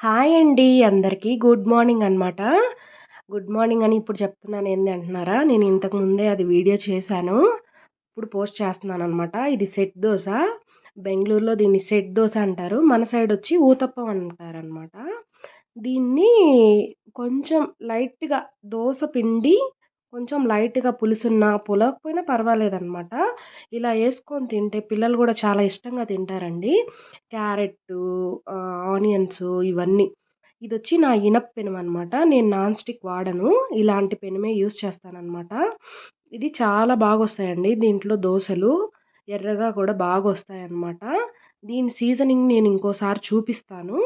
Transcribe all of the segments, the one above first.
Hi అండి అందరికీ. Good morning అనమాట గుడ్ మార్నింగ్ అని ఇప్పుడు చెప్తున్నాను ఏంది అంటున్నారా? నేను ఇంతకు ముందే అది వీడియో చేశాను. ఇప్పుడు పోస్ట్ చేస్తున్నాను అనమాట ఇది సెట్ దోశ. బెంగళూరులో దీన్ని సెట్ దోశ అంటారు. మన సైడ్ వచ్చి ఊతప్పం అంటారనమాట దీన్ని కొంచెం లైట్గా దోశ పిండి కొంచెం లైట్గా పులుసున్న పులకపోయినా పర్వాలేదన్నమాట. ఇలా వేసుకొని తింటే పిల్లలు కూడా చాలా ఇష్టంగా తింటారండి. క్యారెట్ ఆనియన్స్ ఇవన్నీ. ఇది వచ్చి నా ఇనప పెనం అనమాట నేను నాన్ స్టిక్ వాడను. ఇలాంటి పెనమే యూస్ చేస్తానన్నమాట. ఇది చాలా బాగా వస్తాయండి దీంట్లో దోశలు. ఎర్రగా కూడా బాగా వస్తాయన్నమాట దీని సీజనింగ్ నేను ఇంకోసారి చూపిస్తాను.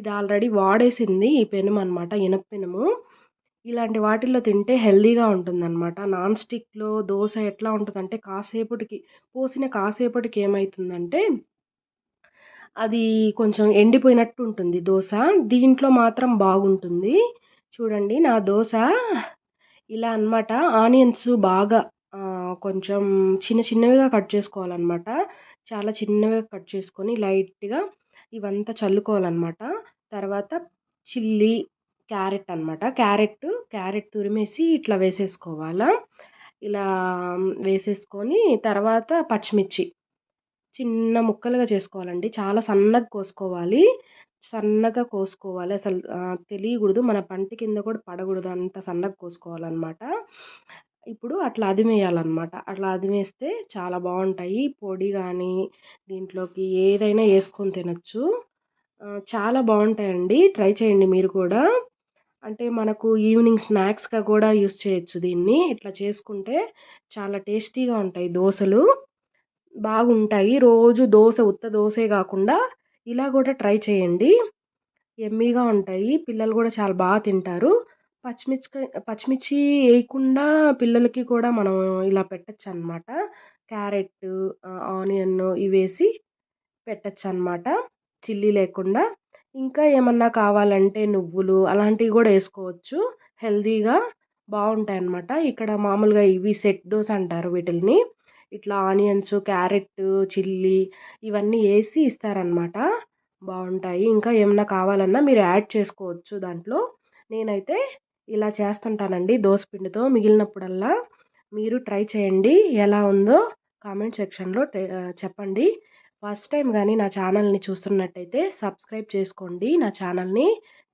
ఇది ఆల్రెడీ వాడేసింది ఈ పెనం అనమాట ఇనప పెనము. ఇలాంటి వాటిల్లో తింటే హెల్దీగా ఉంటుందన్నమాట. నాన్ స్టిక్లో దోశ ఎట్లా ఉంటుందంటే కాసేపటికి పోసిన కాసేపటికి ఏమవుతుందంటే అది కొంచెం ఎండిపోయినట్టు ఉంటుంది దోశ. దీంట్లో మాత్రం బాగుంటుంది. చూడండి నా దోశ ఇలా అనమాట ఆనియన్స్ బాగా కొంచెం చిన్న చిన్నవిగా కట్ చేసుకోవాలన్నమాట. చాలా చిన్నవిగా కట్ చేసుకొని లైట్గా ఇవంతా చల్లుకోవాలన్నమాట. తర్వాత చిల్లీ క్యారెట్ అనమాట క్యారెట్ క్యారెట్ తురిమేసి ఇట్లా వేసేసుకోవాలా. ఇలా వేసేసుకొని తర్వాత పచ్చిమిర్చి. చిన్న ముక్కలుగా చేసుకోవాలండి. చాలా సన్నగా కోసుకోవాలి. సన్నగా కోసుకోవాలి. అసలు తెలియకూడదు. మన పంట కింద కూడా పడకూడదు. అంత సన్నగా కోసుకోవాలన్నమాట. ఇప్పుడు అట్లా అదిమేయాలన్నమాట. అట్లా అదిమేస్తే చాలా బాగుంటాయి. పొడి కానీ దీంట్లోకి ఏదైనా వేసుకొని తినచ్చు. చాలా బాగుంటాయండి. ట్రై చేయండి మీరు కూడా. అంటే మనకు ఈవినింగ్ స్నాక్స్గా కూడా యూస్ చేయొచ్చు దీన్ని. ఇట్లా చేసుకుంటే చాలా టేస్టీగా ఉంటాయి దోశలు. బాగుంటాయి. రోజు దోశ ఉత్త దోశే కాకుండా ఇలా కూడా ట్రై చేయండి. ఎమ్మీగా ఉంటాయి. పిల్లలు కూడా చాలా బాగా తింటారు. పచ్చిమిర్చి పచ్చిమిర్చి వేయకుండా పిల్లలకి కూడా మనం ఇలా పెట్టచ్చు అనమాట క్యారెట్ ఆనియన్ ఇవేసి పెట్టచ్చు అనమాట చిల్లీ లేకుండా. ఇంకా ఏమన్నా కావాలంటే నువ్వులు అలాంటివి కూడా వేసుకోవచ్చు. హెల్తీగా బాగుంటాయి అన్నమాట ఇక్కడ మామూలుగా ఇవి సెట్ దోశ అంటారు వీటిని ఇట్లా ఆనియన్స్ క్యారెట్ చిల్లీ ఇవన్నీ వేసి ఇస్తారనమాట బాగుంటాయి. ఇంకా ఏమన్నా కావాలన్నా మీరు యాడ్ చేసుకోవచ్చు దాంట్లో. నేనైతే ఇలా చేస్తుంటానండి పిండితో మిగిలినప్పుడల్లా. మీరు ట్రై చేయండి. ఎలా ఉందో కామెంట్ సెక్షన్లో చెప్పండి. ఫస్ట్ టైం కానీ నా ఛానల్ని చూస్తున్నట్టయితే సబ్స్క్రైబ్ చేసుకోండి. నా ఛానల్ని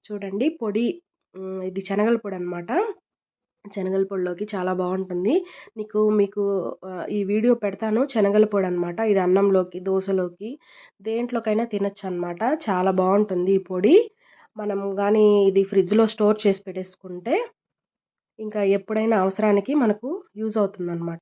చూడండి. పొడి ఇది శనగల పొడి అనమాట శనగల పొడిలోకి చాలా బాగుంటుంది. నీకు మీకు ఈ వీడియో పెడతాను. శనగల పొడి అనమాట ఇది అన్నంలోకి దోశలోకి దేంట్లోకైనా తినచ్చు అనమాట చాలా బాగుంటుంది ఈ పొడి. మనం కానీ ఇది ఫ్రిడ్జ్లో స్టోర్ చేసి పెట్టేసుకుంటే ఇంకా ఎప్పుడైనా అవసరానికి మనకు యూజ్ అవుతుంది అనమాట